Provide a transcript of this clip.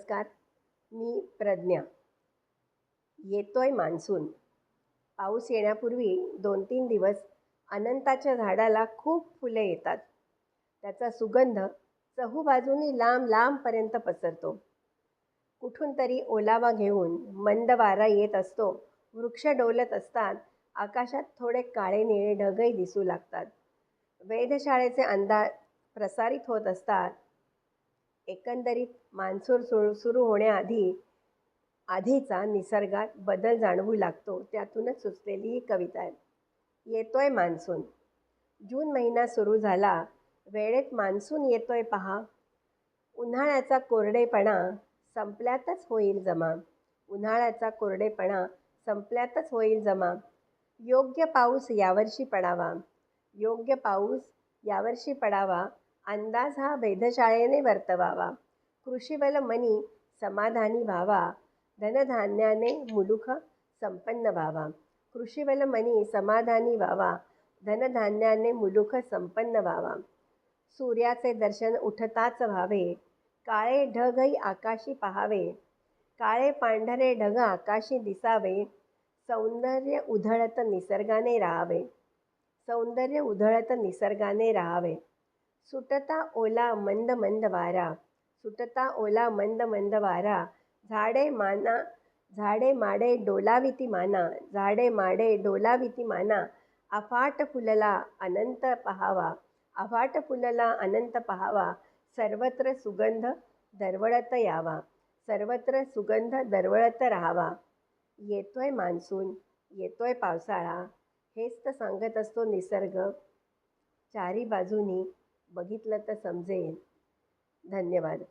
नमस्कार मी प्रज्ञा. येतोय मान्सून. पाऊस येण्यापूर्वी दोन तीन दिवस अनंताच्या झाडाला खूप फुले येतात. त्याचा सुगंध चहूबाजूनी लांब लांबपर्यंत पसरतो. कुठून तरी ओलावा घेऊन मंद वारा येत असतो. वृक्ष डोलत असतात. आकाशात थोडे काळे निळे ढगही दिसू लागतात. वेधशाळेचे अंदाज प्रसारित होत असतात. एकंदरीत मान्सूर सुरू सुरू होण्याआधी आधीचा निसर्गात बदल जाणवू लागतो. त्यातूनच सुचलेली ही कविता आहे. येतोय मान्सून. जून महिना सुरू झाला. वेळेत मान्सून येतोय पहा. उन्हाळ्याचा कोरडेपणा संपल्यातच होईल जमा. उन्हाळ्याचा कोरडेपणा संपल्यातच होईल जमा. योग्य पाऊस यावर्षी पडावा. योग्य पाऊस यावर्षी पडावा. अंदाज हा वेधशाळेने वर्तवावा. कृषीबल मनी समाधानी व्हावा. धनधान्याने मुलुख संपन्न व्हावा. कृषीबल मनी समाधानी व्हावा. धनधान्याने मुलुख संपन्न व्हावा. सूर्याचे दर्शन उठताच व्हावे. काळे ढगही आकाशी पहावे. काळे पांढरे ढग आकाशी दिसावे. सौंदर्य उधळत निसर्गाने राहावे. सौंदर्य उधळत निसर्गाने राहावे. सुटता ओला मंद मंद वारा सुटता ओला मंद मंद वारा झाडे माना झाडे माडे डोलाविती माना झाडे माडे डोलाविती माना अफाट फुलला अनंत पहावा अफाट फुलला अनंत पहावा सर्वत्र सुगंध दरवळत यावा सर्वत्र सुगंध दरवळत राहावा. येतोय मान्सून येतोय पावसाळा हेच तर सांगत असतो निसर्ग. चारी बाजूनी बघितलं तर समजेल धन्यवाद.